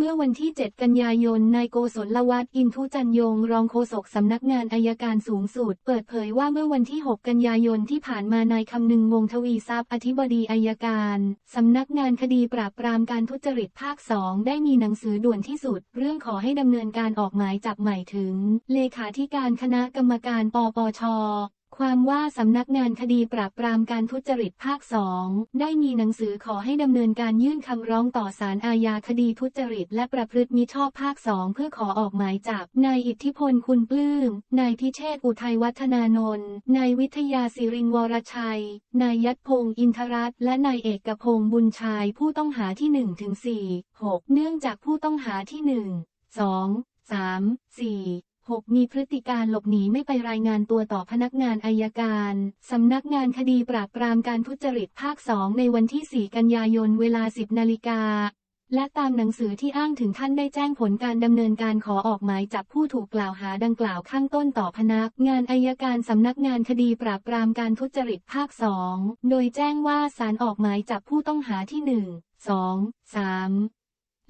เมื่อวันที่ 7 กันยายน นายโกศลวัฒน์อินทุจันยง รองโฆษกสำนักงานอายการสูงสุด เปิดเผยว่าเมื่อวันที่ 6 กันยายนที่ผ่านมานายคำนึงวงทวีทรัพย์อธิบดีอายการสำนักงานคดีปราบปรามการทุจริตภาคสองได้มีหนังสือด่วนที่สุด เรื่องขอให้ดำเนินการออกหมายจับใหม่ถึง เลขาธิการคณะกรรมการปปช ความว่าสำนักงานคดีปราบปรามการทุจริตภาคสองได้มีหนังสือขอให้ดำเนินการยื่นคำร้องต่อศาลอาญาคดีทุจริต และประพฤติมิชอบภาคสองเพื่อขอออกหมายจับ นายอิทธิพลคุณปลื้ม นายพิเชษอุทัยวัฒนานนท์นายวิทยาศิรินวรชัย นายยัดพงศ์อินทรัตน์และนายเอกพงศ์บุญชัยผู้ต้องหาที่1ถึง4 6เนื่องจากผู้ต้องหาที่ 1 2 3 4 6 มีพฤติการหลบหนีไม่ไปรายงานตัวต่อพนักงานอายการ สำนักงานคดีปราบปรามการทุจริตภาค 2 ในวันที่ 4 กันยายนเวลา 10 นาฬิกา และตามหนังสือที่อ้างถึงท่านได้แจ้งผลการดำเนินการขอออกหมายจับผู้ถูกกล่าวหาดังกล่าวข้างต้นต่อพนักงานอายการสำนักงานคดีปราบปรามการทุจริตภาค 2 โดยแจ้งว่าศาลออกหมายจับผู้ต้องหาที่ 1 2 3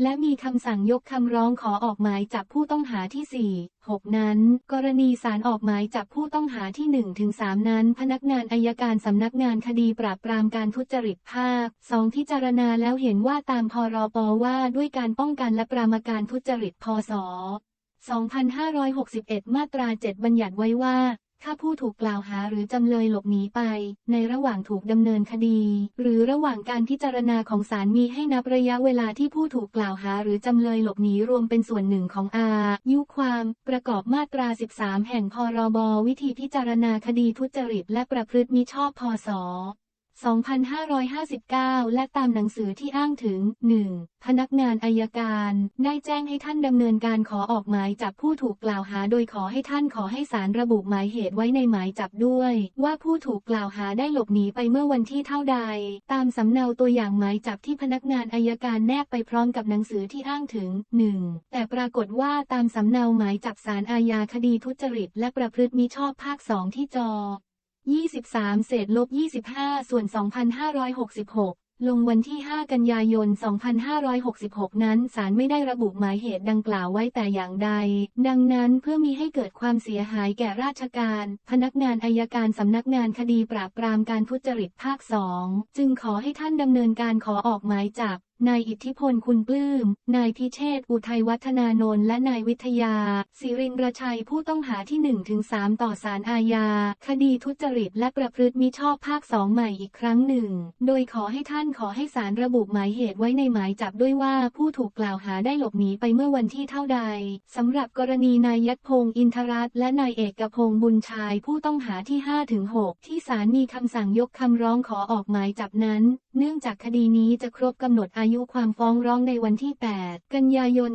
และมีคำสั่งยกคำร้องขอออกหมายจับผู้ต้องหาที่ 4 6 นั้น กรณีศาลออกหมายจับผู้ต้องหาที่1ถึง3นั้น พนักงานอายการสำนักงานคดีปราบปรามการทุจริตภาค2พิจารณาแล้วเห็นว่าตามพรปว่าด้วยการป้องกันและปรามการทุจริตพศ2561 มาตรา 7 บัญญัติไว้ว่า ถ้าผู้ถูกกล่าวหาหรือจำเลยหลบหนีไป ในระหว่างถูกดำเนินคดี หรือระหว่างการพิจารณาของศาลมีให้นับระยะเวลาที่ผู้ถูกกล่าวหาหรือจำเลยหลบหนีรวมเป็นส่วนหนึ่งของอายุความ ประกอบมาตรา 13 แห่งพรบ วิธีพิจารณาคดีทุจริตและประพฤติมิชอบพศ 2559 และตามหนังสือที่อ้างถึง 1. พนักงานอายการ ได้แจ้งให้ท่านดำเนินการขอออกหมายจับผู้ถูกกล่าวหา โดยขอให้ท่านขอให้ศาลระบุหมายเหตุไว้ในหมายจับด้วย ว่าผู้ถูกกล่าวหาได้หลบหนีไปเมื่อวันที่เท่าใด ตามสำเนาตัวอย่างหมายจับที่พนักงานอายการแนบไปพร้อมกับหนังสือที่อ้างถึง 1. แต่ปรากฏว่าตามสำเนาหมายจับศาลอาญาคดีทุจริตและประพฤติมิชอบภาค2ที่จอ 23 เศษลบ 25 ส่วน 2566 ลงวันที่ 5 กันยายน 2566 นั้นศาลไม่ได้ระบุหมายเหตุดังกล่าวไว้แต่อย่างใด ดังนั้นเพื่อมีให้เกิดความเสียหายแก่ราชการ พนักงานอายการสำนักงานคดีปราบปรามการทุจริตภาค 2 จึงขอให้ท่านดำเนินการขอออกหมายจับ นายอิทธิพลคุณปลื้ม นายพิเชษอุทัยวัฒนานนท์และนายวิทยาศิรินทรชัยผู้ต้องหาที่1ถึง3ต่อศาลอาญา คดีทุจริตและประพฤติมิชอบภาค 2 ใหม่อีกครั้งหนึ่ง โดยขอให้ท่านขอให้ศาลระบุหมายเหตุไว้ในหมายจับด้วยว่าผู้ถูกกล่าวหาได้หลบหนีไปเมื่อวันที่เท่าใดสำหรับกรณีนายยัดพงศ์อินทรัตน์และนายเอกพงศ์บุญชัยผู้ต้องหาที่5ถึง6ที่ศาลมีคำสั่งยกคำร้องขอออกหมายจับนั้น เนื่องจากคดีนี้จะครบกำหนดอายุความฟ้องร้องในวันที่ 8 กันยายน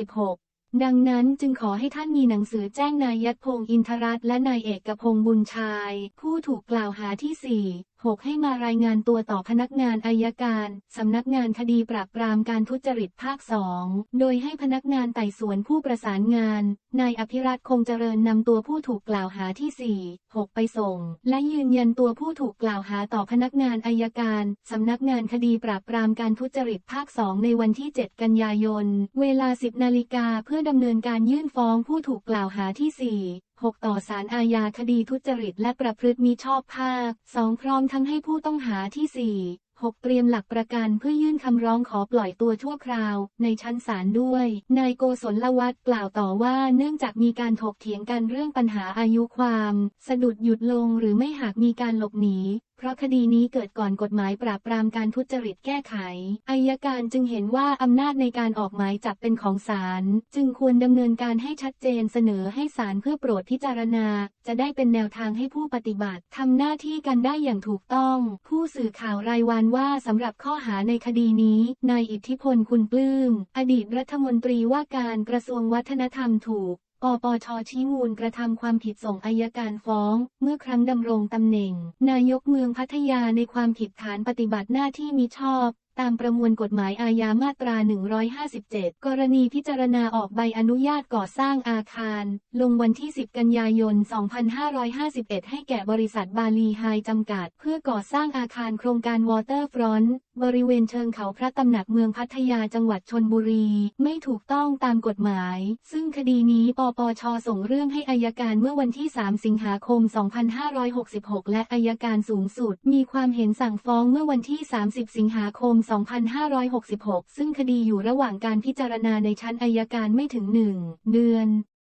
2566 ดังนั้นจึงขอให้ท่านมีหนังสือแจ้งนายยัดพงศ์อินทรัตน์และนายเอกพงศ์บุญชัยผู้ถูกกล่าวหาที่ 4 6 ให้มารายงานตัวต่อพนักงานอายการ สำนักงานคดีปราบปรามการทุจริตภาค2โดยให้พนักงานไต่สวนผู้ประสานงาน นายอภิรัตคงเจริญนำตัวผู้ถูกกล่าวหาที่ 4 6 ไปส่ง และยืนยันตัวผู้ถูกกล่าวหาต่อพนักงานอายการ สำนักงานคดีปราบปรามการทุจริตภาค2ในวันที่ 7 กันยายน เวลา 10 นาฬิกาเพื่อดำเนินการยื่นฟ้องผู้ถูกกล่าวหาที่ 4 6 ต่อสารอาญาคดีทุจริตและประพฤติมิชอบภาค 2 พร้อมทั้งให้ผู้ต้องหาที่ 4 6 เตรียมหลักประกันเพื่อยื่นคำร้องขอปล่อยตัวชั่วคราว ในชั้นศาลด้วย นายโกศลวัฒน์กล่าวต่อว่าเนื่องจากมีการถกเถียงกันเรื่องปัญหาอายุความ สะดุดหยุดลงหรือไม่หากมีการหลบหนี เพราะคดีนี้เกิดก่อนกฎหมายปราบปรามการทุจริตแก้ไข อายการจึงเห็นว่าอำนาจในการออกหมายจับเป็นของศาล จึงควรดำเนินการให้ชัดเจนเสนอให้ศาลเพื่อโปรดพิจารณา จะได้เป็นแนวทางให้ผู้ปฏิบัติทำหน้าที่กันได้อย่างถูกต้อง ผู้สื่อข่าวรายวันว่าสำหรับข้อหาในคดีนี้ นายอิทธิพลคุณปลื้ม อดีตรัฐมนตรีว่าการกระทรวงวัฒนธรรมถูก ปปชชี้มูลกระทำความผิดส่งอายการฟ้อง เมื่อครั้งดำรงตำแหน่ง นายกเมืองพัทยาในความผิดฐานปฏิบัติหน้าที่มิชอบ ตามประมวลกฎหมายอาญามาตรา 157 กรณีพิจารณาออกใบอนุญาตก่อสร้างอาคาร ลงวันที่ 10 กันยายน 2551 ให้แก่บริษัทบาลีไฮจำกัด เพื่อก่อสร้างอาคารโครงการวอเตอร์ฟรอนต์ บริเวณเชิงเขาพระตำหนักเมืองพัทยาจังหวัดชนบุรี ไม่ถูกต้องตามกฎหมาย ซึ่งคดีนี้ปปชส่งเรื่องให้อายการเมื่อวันที่ 3 สิงหาคม 2566 และอายการสูงสุด มีความเห็นสั่งฟ้องเมื่อวันที่ 30 สิงหาคม 2566 ซึ่งคดีอยู่ระหว่างการพิจารณาในชั้นอายการไม่ถึง 1 เดือน